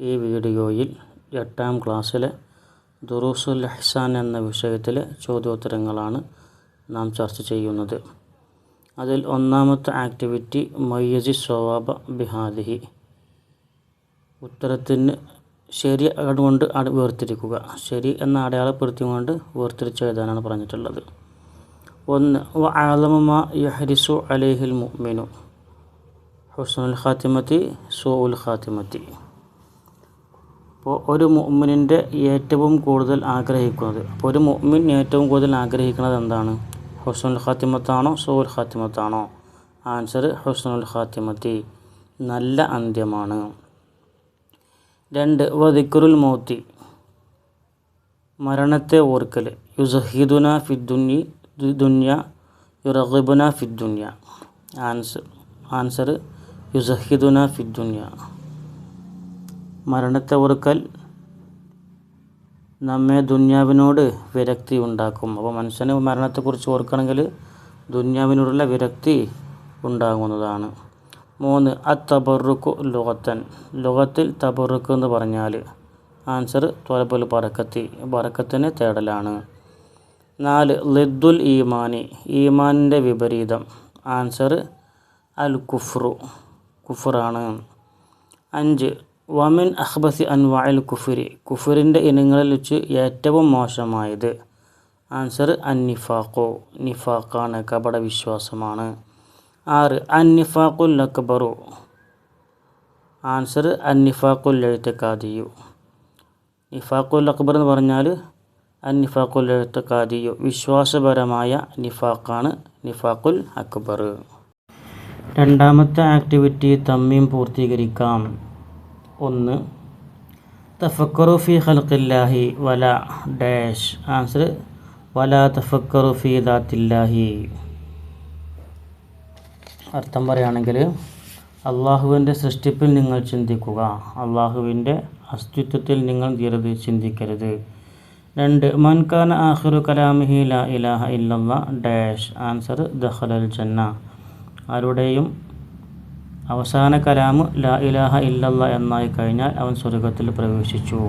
ഈ വീഡിയോയിൽ എട്ടാം ക്ലാസ്സിലെ ദുറൂസുൽ അഹ്സാൻ എന്ന വിഷയത്തിലെ ചോദ്യോത്തരങ്ങളാണ് നാം ചർച്ച ചെയ്യുന്നത്. അതിൽ ഒന്നാമത്തെ ആക്ടിവിറ്റി മയ്യസി സ്വവാബ ബിഹാദിഹി. ഉത്തരത്തിന് ശരി കൊണ്ട് അട വേർതിരിക്കുക. ശരി എന്ന അടയാളപ്പെടുത്തിക്കൊണ്ട് വേർതിരിച്ചെഴുതാനാണ് പറഞ്ഞിട്ടുള്ളത്. ഒന്ന് വ ആലമ യഹരിസു അലൈഹിൽ മുഅ്മിനു. ഹുസ്നുൽ ഖാത്തിമത്തി സോ ഉൽ ഖാത്തിമത്തി. അപ്പോൾ ഒരു മുഅ്മിനിന്റെ ഏറ്റവും കൂടുതൽ ആഗ്രഹിക്കുന്നത് അപ്പോൾ ഒരു മുഅ്മിൻ ഏറ്റവും കൂടുതൽ ആഗ്രഹിക്കുന്നത് എന്താണ്? ഹുസ്നുൽ ഖാത്തിമത്താണോ സൂഉൽ ഖാത്തിമത്താണോ? ആൻസർ ഹുസ്നുൽ ഖാത്തിമത്തി. നല്ല അന്ത്യമാണ്. രണ്ട് വദിക്കുറുൽ മൗത്തി. മരണത്തെ ഓർക്കൽ. യുസഹീദുന ഫിദ്ദുന്യ ദുന്യ യുറഗിബുന ഫിദ്ദുന്യ ആൻസർ ആൻസർ യുസഹീദുന ഫിദ്ദുന്യ മരണത്തെ ഓർക്കൽ നമ്മെ ദുന്യാവിനോട് വിരക്തി ഉണ്ടാക്കും. അപ്പോൾ മനുഷ്യന് മരണത്തെക്കുറിച്ച് ഓർക്കണമെങ്കിൽ ദുന്യാവിനോടുള്ള വിരക്തി ഉണ്ടാകുന്നതാണ്. മൂന്ന് അത്തബറുക്കു ലുഗത്തൻ. ലുഗത്തിൽ തബറുക്ക് എന്ന് പറഞ്ഞാൽ ആൻസർ ത്വലബുൽ ബറക്കത്തി ബറക്കത്തിന് തേടലാണ്. നാല് ലിദ്ദുൽ ഈമാനി. ഈമാനിന്റെ വിപരീതം. ആൻസർ അൽ കുഫ്രു കുഫറാണ്. അഞ്ച് വമിൻ അഹ്ബസി അൻവായിൽ കുഫുരി. കുഫുരിന്റെ ഇനങ്ങളിൽ വെച്ച് ഏറ്റവും മോശമായത്. ആൻസർ അന്നിഫാക്കോ നിഫാക്കാണ് കപട വിശ്വാസമാണ് ആറ് അന്നിഫാഖുൽ അക്ബറു. ആൻസർ അന്നിഫാഖുൽ നിഫാഖുൽ എഴുത്തക്കാദിയു. നിഫാഖുൽ അക്ബർ എന്ന് പറഞ്ഞാൽ അന്നിഫാഖുൽ നിഫാഖുൽ എഴുത്തക്കാദിയു. വിശ്വാസപരമായ നിഫാഖാണ് നിഫാഖുൽ അക്ബർ. രണ്ടാമത്തെ ആക്ടിവിറ്റി തമ്മിയും പൂർത്തീകരിക്കാം. ഒന്ന് തഫക്കറു ഫി ഖൽഖില്ലാഹി വല ഡാഷ്. ആൻസർ വല തഫക്കറു ഫി ദാത്തില്ലാഹി. അർത്ഥം പറയുകയാണെങ്കിൽ അള്ളാഹുവിന്റെ സൃഷ്ടിപ്പിൽ നിങ്ങൾ ചിന്തിക്കുക. അള്ളാഹുവിന്റെ അസ്തിത്വത്തിൽ നിങ്ങൾ ധീരത ചിന്തിക്കരുത്. രണ്ട് മൻഖാൻ ആഖിറു കലാമിഹി ലാ ഇലാഹ ഇല്ലല്ലാ ഡാഷ്. ആൻസർ ദഹലൽ ജന്ന. ആരുടെയും അവസാന കലാമ് ലാ ഇലാഹ ഇല്ലല്ല എന്നായി കഴിഞ്ഞാൽ അവൻ സ്വർഗത്തിൽ പ്രവേശിച്ചു.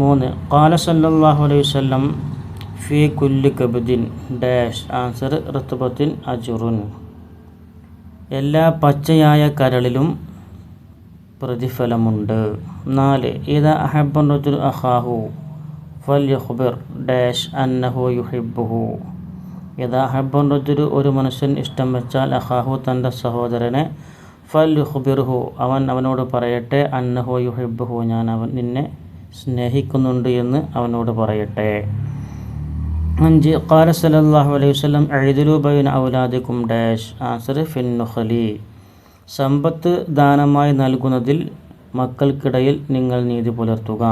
മൂന്ന് കാല സല്ലാഹു അലൈഹി വല്ലം ഫി കുല്ലി കബുദ്ദീൻ ഡാഷ് ആൻസർ ഋത്തുബത്തിൻ അജുറുൻ. എല്ലാ പച്ചയായ കരളിലും പ്രതിഫലമുണ്ട്. നാല് ഇത അഹബൻ റജുൽ അഹാഹു ഫൽ യുഹ്ബിർ ഡാഷ് അന്നഹു യുഹിബുഹു യഥാ ഹബ്ബൻ റജുൽ ഒരു മനുഷ്യൻ ഇഷ്ടം വെച്ചാൽ അഹാഹു തന്റെ സഹോദരനെ ഫൽ അവൻ അവനോട് പറയട്ടെ അന്നഹോ യുഹിബ്ബുഹു ഞാൻ അവൻ നിന്നെ സ്നേഹിക്കുന്നുണ്ട് എന്ന് അവനോട് പറയട്ടെ. അഞ്ച് ഖാല സല്ലല്ലാഹു അലൈഹി വസ്ലം എഴുതിലു ബൈന ഔലാദിക്കും ഡാഷ് ആൻസർ ഫിൻ സമ്പത്ത് ദാനമായി നൽകുന്നതിൽ മക്കൾക്കിടയിൽ നിങ്ങൾ നീതി പുലർത്തുക.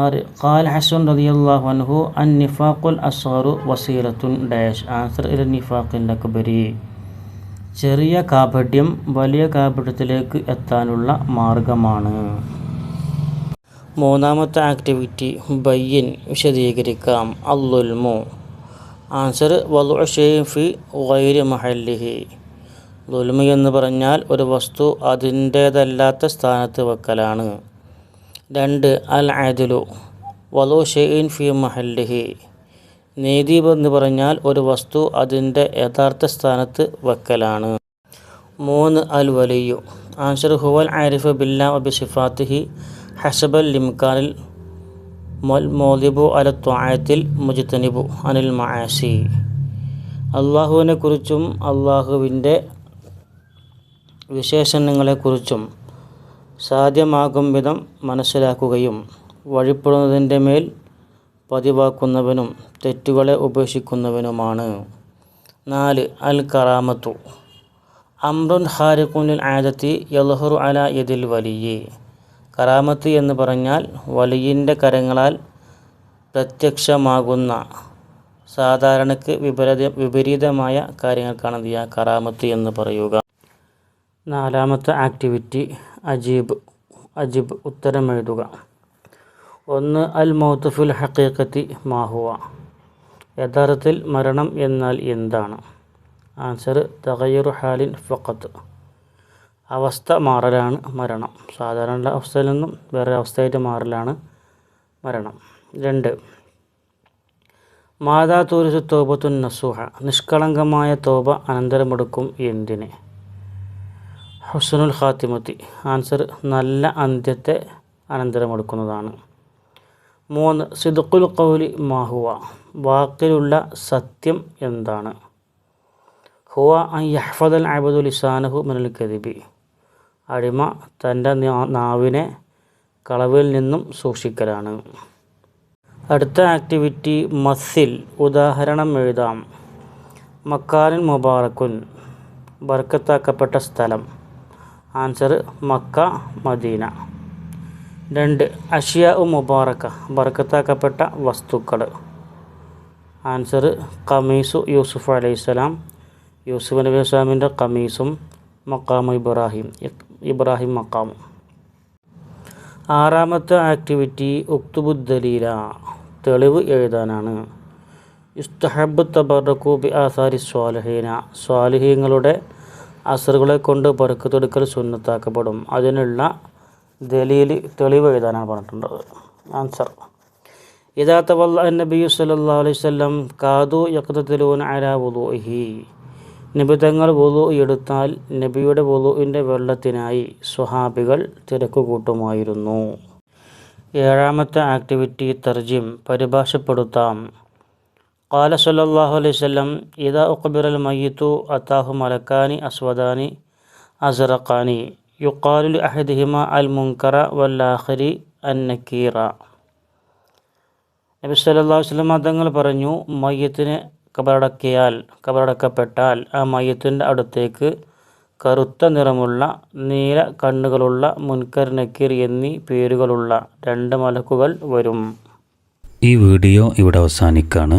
ആറ് ഖാൽ ഹസൻ റളിയല്ലാഹു അൻഹു അൻ നിഫാഖുൽ അസ്ഗറു വസീലത്തുൻ ഡാഷ് ആൻസർ ഇൽ നിഫാഖിൽ അക്ബരി. ചെറിയ കാപട്യം വലിയ കാപട്യത്തിലേക്ക് എത്താനുള്ള മാർഗമാണ്. മൂന്നാമത്തെ ആക്ടിവിറ്റി ബയ്യൻ വിശദീകരിക്കാം. അല്ലുൽമു ആൻസർ വലു ഷെയ്ഫി വൈര് മഹല്ലിഹി. ലുൽമു എന്ന് പറഞ്ഞാൽ ഒരു വസ്തു അതിന്റേതല്ലാത്ത സ്ഥാനത്ത് വെക്കലാണ്. രണ്ട് അൽ അദുലു വലു ഷെയ്ൻ ഫി മഹല്ലിഹി. നീതി എന്ന് പറഞ്ഞാൽ ഒരു വസ്തു അതിന്റെ യഥാർത്ഥ സ്ഥാനത്ത് വെക്കലാണ്. മൂന്ന് അൽ വലിയു ആൻസർ ഹുവൽ ആരിഫ് ബില്ലാ അബി സിഫാത്തിഹി ഹസബൽ ലിംകാനിൽ മോദിബു അല ത്വായത്തിൽ മുജിത്തനിബു അനിൽ മആസി. അള്ളാഹുവിനെ കുറിച്ചും അള്ളാഹുവിന്റെ വിശേഷണങ്ങളെക്കുറിച്ചും സാധ്യമാകും വിധം മനസ്സിലാക്കുകയും വഴിപ്പെടുന്നതിന്റെ മേൽ പതിവാക്കുന്നവനും തെറ്റുകളെ ഉപേക്ഷിക്കുന്നവനുമാണ്. നാല് അൽ കറാമത്തു അമ്രുൻ ഹാരിഖുനിൽ ആദത്തി യൽഹുറു അല യദിൽ വലിയെ. കറാമത്ത് എന്ന് പറഞ്ഞാൽ വലിയിന്റെ കരങ്ങളാൽ പ്രത്യക്ഷമാകുന്ന സാധാരണക്ക് വിപരീത വിപരീതമായ കാര്യങ്ങൾക്കാണ് എന്ത് കറാമത്ത് എന്ന് പറയുക. നാലാമത്തെ ആക്ടിവിറ്റി അജീബ് അജീബ് ഉത്തരം എഴുതുക ഒന്ന് അൽ മൗത്തുഫുൽ ഹക്കീക്കത്തി മാഹുവ യഥാർത്ഥത്തിൽ മരണം എന്നാൽ എന്താണ്? ആൻസർ തകയ്യറു ഹാലിൻ ഫക്കത്ത് അവസ്ഥ മാറലാണ് മരണം. സാധാരണ അവസ്ഥയിൽ നിന്നും വേറെ അവസ്ഥയായിട്ട് മാറലാണ് മരണം. രണ്ട് മാതാ തൂരിസ് തോപത്തു നസുഹ. നിഷ്കളങ്കമായ തോപ അനന്തരമെടുക്കും എന്തിന്? ഹുസനുൽ ഖാത്തിമത്തി. ആൻസർ നല്ല അന്ത്യത്തെ അനന്തരമെടുക്കുന്നതാണ്. മൂന്ന് സിദുക്കുൽ കൗലി മാഹുവ വാക്കിലുള്ള സത്യം എന്താണ്? ഹുവ അൻ യഹ്ഫദൽ അബദുൽ ഇസാനഹു മിനൽ കദിബി. അടിമ തന്റെ നാവിനെ കളവിൽ നിന്നും സൂക്ഷിക്കലാണ്. അടുത്ത ആക്ടിവിറ്റി മസിൽ. ഉദാഹരണം എഴുതാം. മക്കാലിൻ മുബാറക്കുൻ. ബർക്കത്താക്കപ്പെട്ട സ്ഥലം. ആൻസർ മക്ക മദീന. രണ്ട് അഷിയ മുബാറക്ക ബർക്കത്താക്കപ്പെട്ട വസ്തുക്കൾ ആൻസർ കമീസു യൂസുഫ് അലൈഹിസ്സലാം യൂസുഫ് നബി ഇസ്ലാമിന്റെ കമീസും മക്കാമു ഇബ്രാഹിം ഇബ്രാഹിം മക്കാമും ആറാമത്തെ ആക്ടിവിറ്റി ഉക്തുബുദ്ദലീല തെളിവ് എഴുതാനാണ്. ഇസ്തഹബ് തബറക്കു ബി ആസാരി സ്വാലഹീന സ്വാലിഹീങ്ങളുടെ അസറുകളെ കൊണ്ട് പറക്കത്തെടുക്കൽ സുന്നത്താക്കപ്പെടും. അതിനുള്ള ദലീൽ തെളിവ് എഴുതാനാണ് പറഞ്ഞിട്ടുള്ളത് ആൻസർ ഇതാ തവല്ല നബി സല്ലാ അലൈഹി സ്വല്ലം കാതു യക്തത്തിലൂൻ അലാ വുളുഹി നബി തങ്ങൾ വുളു എടുത്താൽ നബിയുടെ വുളുവിൻ്റെ വെള്ളത്തിനായി സ്വഹാബികൾ തിരക്ക് കൂട്ടുമായിരുന്നു ഏഴാമത്തെ ആക്ടിവിറ്റി തർജിം പരിഭാഷപ്പെടുത്താം قال صلى الله عليه وسلم إذا أقبر الميت أتاه ملكان أسودان أزرقان യുക്കാലുൽ അഹദിഹിമ അൽ മുൻകറ വല്ലാഹരി അൻ നക്കീറ. നബി സല്ലാ വസ്ലം തങ്ങൾ പറഞ്ഞു മയ്യത്തിനെ കബറടക്കിയാൽ കബറടക്കപ്പെട്ടാൽ ആ മയ്യത്തിന്റെ അടുത്തേക്ക് കറുത്ത നിറമുള്ള നീല കണ്ണുകളുള്ള മുൻകർ നക്കീർ എന്നീ പേരുകളുള്ള രണ്ട് മലക്കുകൾ വരും. ഈ വീഡിയോ ഇവിടെ അവസാനിക്കാണ്.